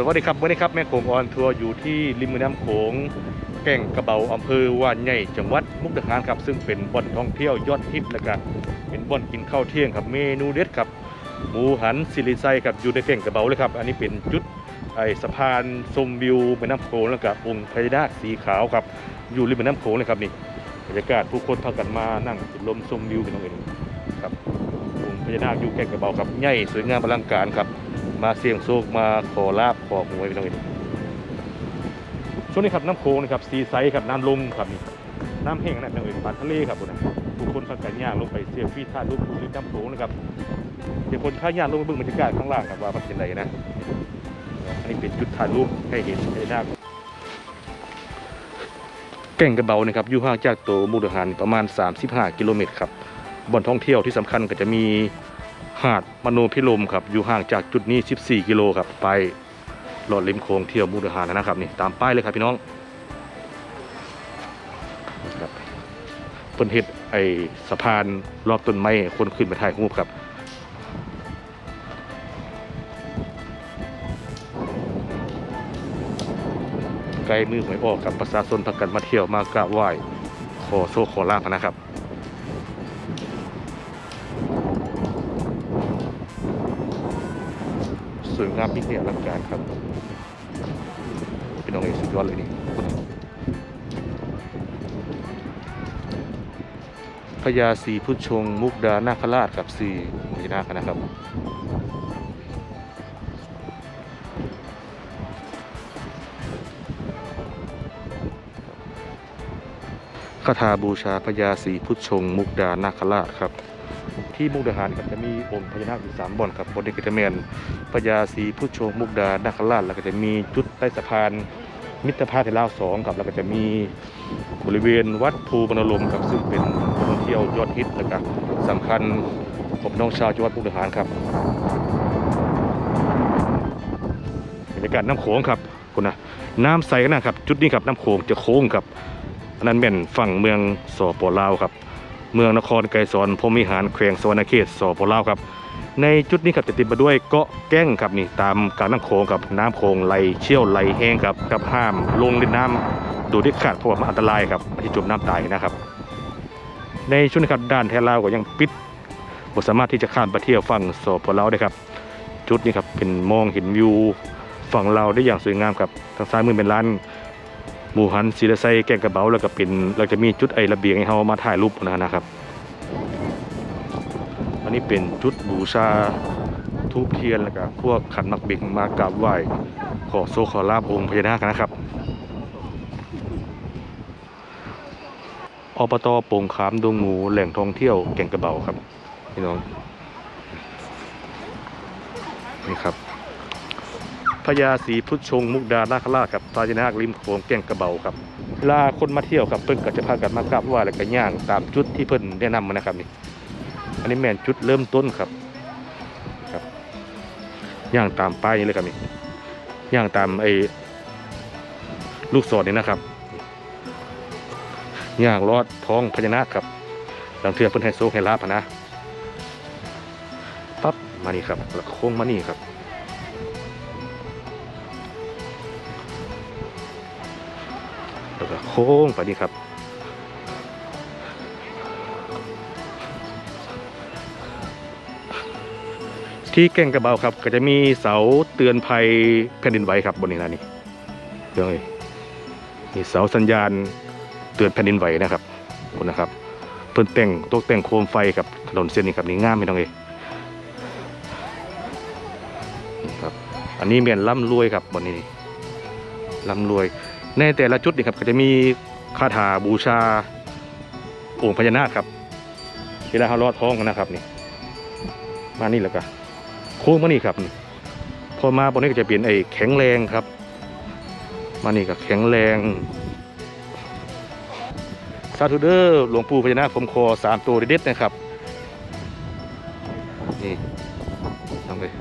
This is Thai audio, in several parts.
สวัสดีครับวันนี้ครับแม่โขงออนทัวร์อยู่ที่ริมแม่น้ำโขงแก่งกระเบาอำเภอว่านใหญ่จังหวัดมุกดาหารครับซึ่งเป็นบ่อนท่องเที่ยวยอดฮิตและกันเป็นบ่อนกินข้าวเที่ยงครับเมนูเด็ดครับหมูหันซิลิไซครับอยู่ในแก่งกระเบาเลยครับอันนี้เป็นจุดไอสะพานชมวิวแม่น้ำโขงแล้วก็องค์พญานาคสีขาวครับอยู่ริมแม่น้ำโขงเลยครับนี่บรรยากาศผู้คนพากันมานั่งสูดลมชมวิวเป็นน้องเองครับองค์พญานาคอยู่แก่งกระเบาครับใหญ่สวยงามอลังการครับ มาเสี่ยงโชคมาขอลาบขอหวยไปตรงนี้ช่วงนี้ครับน้ำโขงนะครับซีไซส์ครับน้ำลงครับนี่น้ำแห้งนะน้ำเอ่ยปานทะเลครับบุญนะผู้คนพากันย่างลงไปเสียฟีท่าลูกริมน้ำโขงนะครับเดี๋ยวคนพาย่างลงไปเบิ่งบรรยากาศข้างล่างครับว่ามันเป็นไรนะอันนี้เป็นจุดถ่ายรูปให้เห็นให้หน้แก่งกระเบานะครับอยู่ห่างจากตัวมุกดาหารประมาณ 35 กิโลเมตรครับบ่อนท่องเที่ยวที่สำคัญก็จะมี หาดมโนพิลมครับอยู่ห่างจากจุดนี้ 14 กิโลครับไปหลอดริมโค้งเที่ยวมุกดาหารนะครับนี่ตามป้ายเลยครับพี่น้องครับเพิ่นเฮ็ดไอสะพานรอบต้นไม้คนขึ้นไปถ่ายรูปครับไกลมือหวยออกกับประชาชนพากันมาเที่ยวมากราบไหว้ขอโชคขอลาภนะครับ สวยงามยิ่งใหญ่อลังการครับเป็นน้องเอกสุดยอดเลยนี่พญาศรีพุทธชง มุกดานาคราชกับสี่พญนาคนะครับคาถาบูชาพญาศรีพุทธชง มุกดานาคราชครับ ที่มุกดาหารก็จะมีองค์พญานาคอยู่สามบ่อนครับบนนี้ก็จะแมนพญาศรีพุทธชงมุกดานาคราชแล้วก็จะมีจุดใต้สะพานมิตรภาพที่ลาวสองครับแล้วก็จะมีบริเวณวัดภูบรรลมครับซึ่งเป็นท่องเที่ยวยอดฮิตและก็สำคัญของน้องชาวจังหวัดมุกดาหารครับบรรยากาศน้ำโขงครับคุณนะน้ำใสนะครับ จุดนี้ครับน้ำโขงจะโค้งครับอันนั้นเป็นฝั่งเมืองสปลาวครับ เมืองนครไกรสอนพรมิหารแขวงสวรรณเขตสปลาวครับ ในจุดนี้ครับจะติดมาด้วยเกาะแก้งครับนี่ตามการน้ำโขงกับน้ำโขงไหลเชี่ยวไหลแห้งครับกับห้ามลงเล่นน้ำดูดเด็ดขาดเพราะว่ามันอันตรายครับอาจจมน้ำตายนะครับ ในช่วงนี้ครับด้านแทลาวก็ยังปิดบ่สามารถที่จะข้ามไปเที่ยวฝั่งสปลาวได้ครับ จุดนี้ครับเป็นมองเห็นวิวฝั่งลาได้อย่างสวยงามครับทางซ้ายมือเป็นร้าน หมูหันซีระไซแกงกระเบาแล้วก็เป็นเราจะมีจุดไอระเบียงให้เรามาถ่ายรูปนะนะครับ อันนี้เป็นจุดบูชาทูบเทียนแล้วก็พวกขันมักบ่งมากราบไหว้ขอโซขอลาบองค์พญานาคนะครับอบตโป่งขามดงหมูแหล่งท่องเที่ยวแก่งกระเบาครับพี่น้องนี่ครับ พญาศรีพุทธชงมุกดานาคราชกับพญานาคริมโขงแก่งกระเบาครับเวลาคนมาเที่ยวครับเพิ่นก็จะพากันมากราบไหว้แล้วก็ย่างตามจุดที่เพิ่นแนะนำมานะครับนี่อันนี้แมนจุดเริ่มต้นครับครับย่างตามป้ายนี้เลยครับนี่ย่างตามไอ้ลูกศรนี่นะครับย่างลอดท้องพญานาคครับหลังเทือเพิ่นให้โซกให้ลาบอะนะปั๊บมานี่ครับแล้วโค้งมานี่ครับ แล้วก็โค้งไปนี่ครับ ที่แก่งกระเบาครับ ก็จะมีเสาเตือนภัยแผ่นดินไหวครับบนนี้นะนี่เดี๋ยวเลยมีเสาสัญญาณเตือนแผ่นดินไหวนะครับคุณนะครับเพิ่นแต่งตกแต่งโคมไฟกับถนนเส้นนี้ครับนี่งามไม่ต้องเลยนี่ครับ อันนี้เมียนล่ำรวยครับบนนี้ล่ำรวย ในแต่ละจุดนี่ครับก็จะมีคาถาบูชาองค์พญานาคครับเวลาเขาลอดท้องกันนะครับนี่ มานี่แหละก็โค้งมานี่ครับนี่พอมาบนนี้ก็จะเปลี่ยนไอ้แข็งแรงครับ มานี่ก็แข็งแรงสาธุเดอร์หลวงปู่พญานาคผมคอสามตัวเด็ดๆนะครับ นี่ทำเลย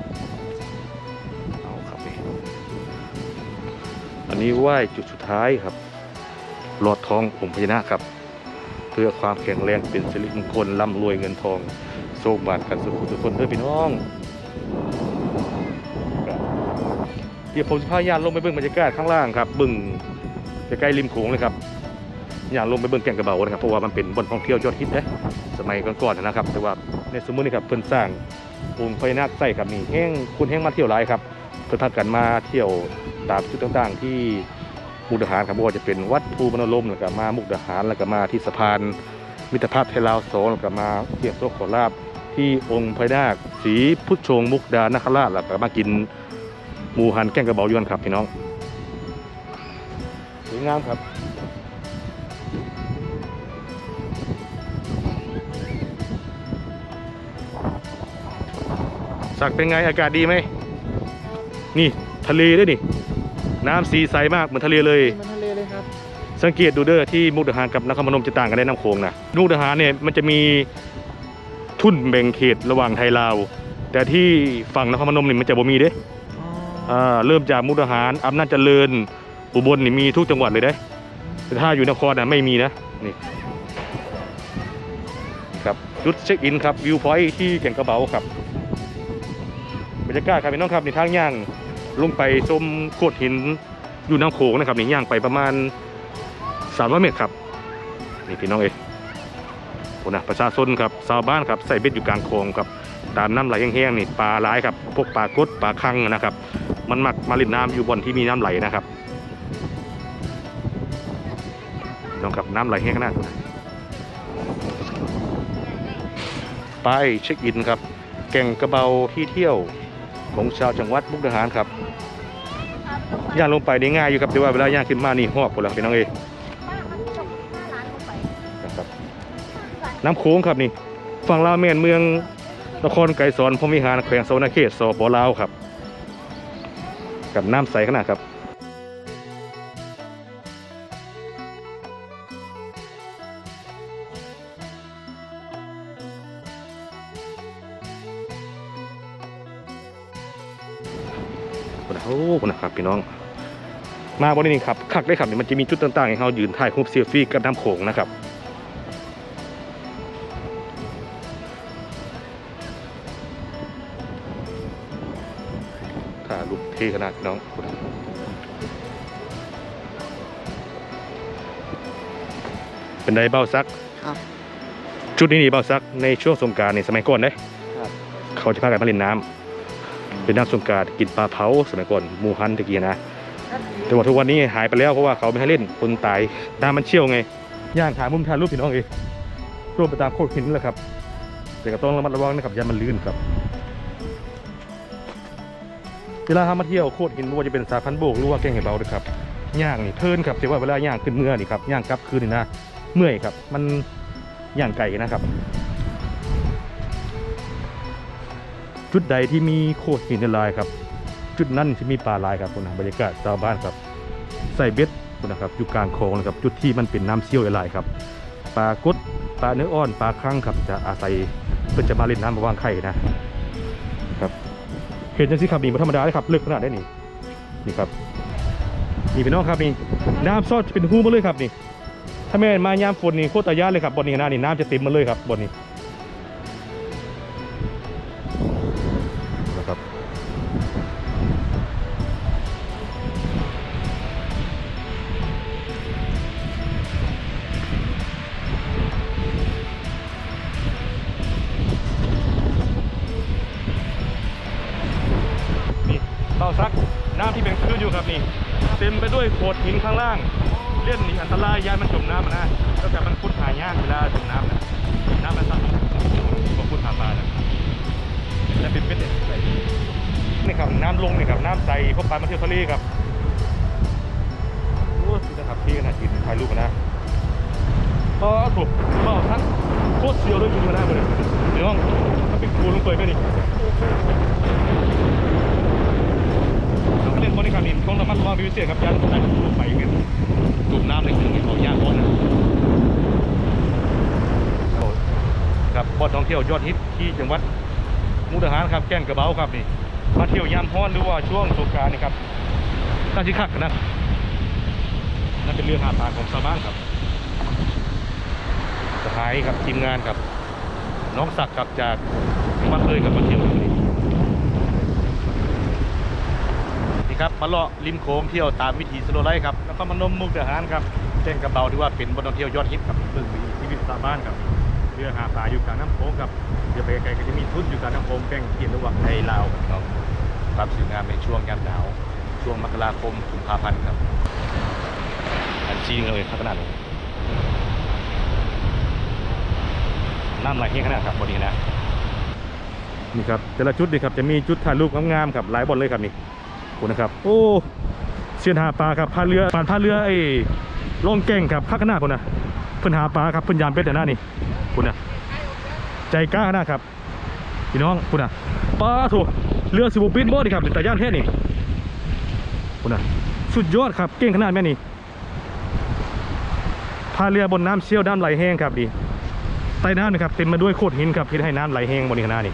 เอาครับนี่ันนี้ไหว้จุดสุดท้ายครับหลอดทององค์พญานาคครับ เพื่อความแข็งแรงเป็นสิริมงคลร่ำรวยเงินทองโชคบานกันสุขทุกคนเด้อพี่น้องเดี๋ยวผมจะพายานลงไปเบิ่งบรรยากาศข้างล่างครับเบิ่งใกล้ๆริมโขงเลยครับอยากลงไปเบิ่งแก่งกระเบานะครับเพราะว่ามันเป็นบนท่องเที่ยวยอดฮิตนะสมัยก่อนๆนะครับ แต่ว่าในสมัยนี้ครับเพิ่นสร้างองค์พญานาคใส่ครับนี่แห้งคุณแห้งมาเที่ยวหลายครับเพิ่นพากันมาเที่ยว ตามจุดต่างๆ ที่มุกดาหารครับบ่ว่าจะเป็นวัดภูมนลมแล้วก็มามุกดาหารแล้วก็มาที่สะพานมิตรภาพไทยลาวสองแล้วก็มาเที่ยวโซกขอลาบที่องค์พญานาคสีพุทธชงมุกดานาคราชแล้วก็มากินหมูหันแกงกระเบายวนครับพี่น้องสวยงามครับสักเป็นไงอากาศดีไหม นี่ ทะเลด้วยนี่ น้ำสีใสมากเหมือนทะเลเลยมันทะเลเลยครับ สังเกตดูเด้อที่มุกดาหารกับนครพนมจะต่างกันในน้ำโขงนะมุกดาหารเนี่ยมันจะมีทุ่นแบ่งเขตระหว่างไทยลาว แต่ที่ฝั่งนครพนมนี่มันจะบ่มีเด้อ่าเริ่มจากมุกดาหารอำนาจเจริญอุบลนี่มีทุกจังหวัดเลยได้แต่ถ้าอยู่นครน่ะไม่มีนะนี่ครับจุดเช็คอินครับวิวพอยท์ที่แก่งกระเบาครับบรรยากาศครับพี่น้องครับในทางย่าง ลงไปชมโขดหินอยู่น้ำโขงนะครับนี่ย่างไปประมาณ300เมตรครับนี่พี่น้องเอ้ยโอ้นะประชาชนครับชาวบ้านครับใส่เบ็ดอยู่กลางโขงครับตามน้ำไหลแห้งๆนี่ปลาหลายครับพวกปลากดปลาคังนะครับ มันมักมาเล่นน้ำอยู่บนที่มีน้ำไหลนะครับลองกับน้ำไหลแห้งขนาดไปเช็คอินครับ แก่งกระเบาที่เที่ยว ของชาวจังหวัดมุกดาหารครับย่างลงไปได้ง่ายอยู่ครับแต่ว่าเวลาย่างขึ้นมานี่หอบหมดแล้วพี่น้องเองนะครับน้ำโค้งครับนี่ฝั่งลาวแม่นเมืองนครไกรสอนพรมิหารแขวงโซนาเขตสปลาวครับ กับน้ำใสขนาดครับ ครับพี่น้อง มาบริเวณครับคักได้ครับนี่มันจะมีจุดต่างๆให้เรายืนถ่ายรูปเซลฟี่กับน้ำโขงนะครับถ่ายรูปเท่ขนาดพี่น้องเป็นไดเบ้าซักครับจุดนี้นี่เบ้าซักในช่วงสงกรารในสมัยก่อนเด้ครับเขาจะพากันมาเล่นน้ำ เป็นน้ำสงกรารกินปลาเผาสมัยก่อนหมูฮันตะกี้นะแต่ว่าทุกวันนี้หายไปแล้วเพราะว่าเขาไม่ให้เล่นคนตายน้ำมันเชี่ยวไงย่างถ่ายมุมถ่ายรูปพี่น้องเองร่วมไปตามโคตรหินแหละครับ แต่ก็ต้องระมัดระวังนะครับอย่ามันลื่นครับเวลาทำมาเที่ยวโคตรหินไม่ว่าจะเป็นสาพันโบกหรือว่าแก่งเห็ดเบาด้วยครับย่างนี่เพลินครับแต่ว่าเวลาย่างขึ้นเมื่อนี่ครับย่างกลับคืนนี่นะเมื่อยครับ มันย่างไก่นะครับ จุดใดที่มีโคตรหินลายครับ จุดนั้นจะมีปลาลายครับคุณนะบรรยากาศชาวบ้านครับ ใส่เบ็ดคุณนะครับอยู่กลางคลองนะครับจุดที่มันเป็นน้ำเชี่ยวละลายครับปลากดปลาเนื้ออ่อนปลาครั่งครับจะอาศัยเพื่อจะมาเล่นน้ำมาวางไข่นะครับเห็นจังสิครับนี่ธรรมดาเลยครับเลือกขนาดได้นี่นี่ครับนี่พี่น้องครับนี่น้ำซอดเป็นหูมาเลยครับนี่ถ้าแม่นมายามฝนนี่โคตรตายาเลยครับบนนี้นะนี่น้ำจะเต็มมาเลยครับบนนี้ โขดหินข้างล่าง เล่นนี่อันตรายยายมันจมน้ำนะแล้วแต่มันพุดหายากเวลาจมน้ำนะน้ำมันสั่นมาพุดหาปลานะและเป็นเป็นเนี่ยนี่ครับน้ำลงนี่ครับน้ำใสพวกปลามาเที่ยวทะเลครับโอ้จะขับที่ขนาดกินถ่ายรูปนะก็ถูกก็ทั้งโคตรเสียวเลยคุณมาได้หมดเลยเดี๋ยวน้องถ้าเป็นกูลงไปไหมนี่ เราเล่นคนนี้ครับนี่ต้องระมัดระวังเป็นพิเศษครับยันได้ลงไปอย่างเงี้ยจุ่มน้ำเครื่องให้ออยากก่อนนะครับบอนท่องเที่ยวยอดฮิตที่จังหวัดมุกดาหารครับแก่งกระเบ้าครับนี่มาเที่ยวยามฮ้อนหรือว่าช่วงสงกรานต์นี่ครับตั้งที่คักนะนั่นเป็นเรื่องหาปลาของชาวบ้านครับสหายครับทีมงานครับน้องศักดิ์ครับจากจังหวัดเลยครับมาเที่ยวที่นี่ นี่ นี่ ครับมาเลาะริมโขงเที่ยวตามวิถีสโลไลท์ครับนครพนมมุกดาหารครับแจ้งกระเบาที่ว่าเป็นบนท่องเที่ยวยอดฮิตครับเพิ่งมีชีวิตชาวบ้านครับเรือหาปลาอยู่กลางน้ำโขงครับเรือไปไกลๆก็จะมีทุนอยู่กลางน้ำโขงแก่งเทียนระหว่างไทยลาวครับเราความสวยงามในช่วงยามหนาวช่วงมกราคมกุมภาพันธ์ครับอันจริงเลยขนาดเลยน้ำไหลเฮี้ยงขนาดครับบนนี้นะนี่ครับแต่ละจุดนี่ครับจะมีจุดถ่ายรูปงามๆครับหลายบอนเลยครับนี่ คุณนะครับ โอ้เชียนหาปลาครับพาเรือปานพาเรือไอ้ล่องแก่งครับข้างหน้าคุณนะเพิ่นหาปลาครับเพิ่นยามเป็ดแต่หน้านี่คุณนะใจกล้าขนาครับพี่น้องคุณนะปลาถูกเรือสิบปินบ่นี่ครับแต่ย่านแท้นี่คุณนะสุดยอดครับเก่งขนาดแม่นี่พาเรือบนน้ำเชี่ยวน้ำไหลแห้งครับดีใต้น้ำนะครับเต็มมาด้วยโขดหินครับที่ให้น้ำไหลแห้งบนนี้ขางหนาดนี่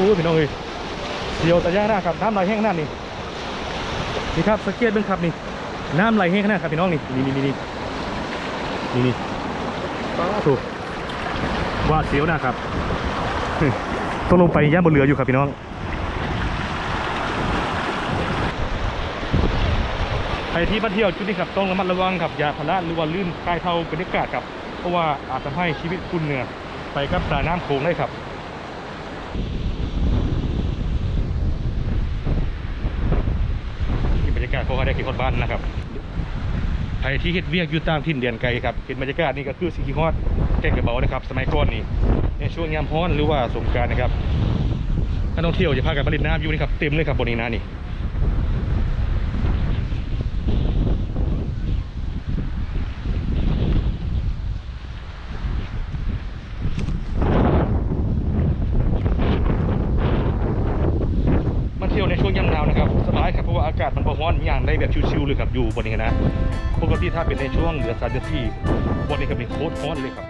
อ้พี่น้องเอ้ยเสียวแต่ย่างหน้าครับน้ำไหลแห้งขนาดนี้นี่ครับสเกตเบ้างครับนี่น้ำไหลแห้งขนาดครับพี่น้องนี่นี่นี่นี่นี่นี่นี่ถูกว่าเสียวหน้าครับต้องลงไปย่าบนเรืออยู่ครับพี่น้องใครที่มาเที่ยวจุดนี้ครับต้องระมัดระวังครับอย่าพลาดหรือว่าลื่นใต้เท้าบรรยากาศครับเพราะว่าอาจทำให้ชีวิตคุณเหนื่อยไปกับสายน้ำโขงได้ครับ สกาศเขาก็ได้ขี่คนบ้านนะครับใครที่เฮ็ดเวียกอยู่ตามทิ่นเดียนไกลครับเห็นบรรยากาศนี่ก็คือสิ่งที่ฮอดแก่งกระเบานะครับ สมัยก่อนนี่ในช่วงยามร้อนหรือว่าสงการนะครับนักท่องเที่ยวจะพากันมาเล่นน้ำอยู่นี่ครับเต็มเลยครับบนนี้นะนี่มาเที่ยวในช่วงยามหนาวนะครับสบายครับเพราะว่า อากาศมันก็ร้อนอย่างได้แบบชิวๆเลยครับอยู่บนนี้นะปกติถ้าเป็นในช่วงเดือนสามเดือนสี่บนนี้ก็เป็นโคตรร้อนเลยครับ